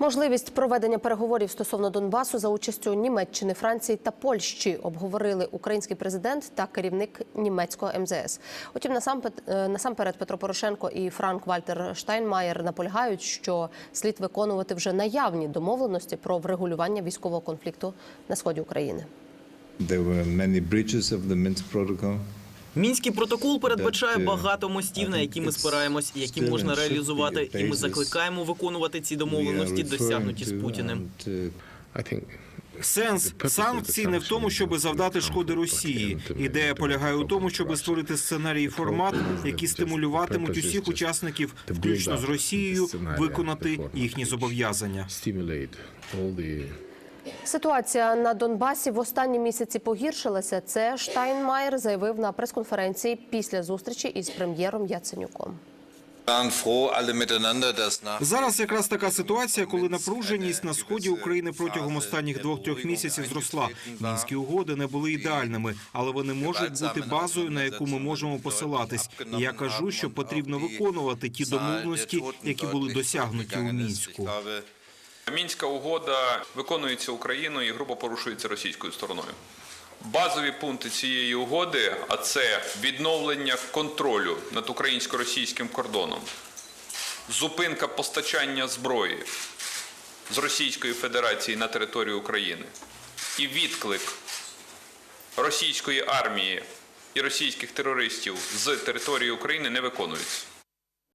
Можливість проведення переговорів стосовно Донбасу за участю Німеччини, Франції та Польщі обговорили український президент та керівник німецького МЗС. Утім, е, насамперед Петро Порошенко і Франк Вальтер Штайнмаєр наполягають, що слід виконувати вже наявні домовленості про врегулювання військового конфлікту на сході України. There were many breaches of the Minsk Protocol. Мінський протокол передбачає uh, багато мостів, на які ми спираємось, які можна be реалізувати, і ми закликаємо виконувати ці домовленості, досягнуті з Путіним. think Сенс санкцій не в тому, щоб завдати шкоди Росії. Ідея полягає у тому, щоб створити сценарій і формат, які стимулюватимуть усіх учасників, включно з Росією, виконати їхні зобов'язання. Ситуація на Донбасі в останні місяці погіршилася. Це Штайнмаєр заявив на прес-конференції після зустрічі із прем'єром Яценюком. Зараз якраз така ситуація, коли напруженість на сході України протягом останніх двох-трьох місяців зросла. Мінські угоди не були ідеальними, але вони можуть бути базою, на яку ми можемо посилатись. І я кажу, що потрібно виконувати ті домовленості, які були досягнуті у мінську. Мінська угода виконується Україною і грубо порушується російською стороною. Базові пункти цієї угоди, а це відновлення контролю над українсько-російським кордоном, зупинка постачання зброї з Російської Федерації на територію України і відклик російської армії і російських терористів з території України не виконуються.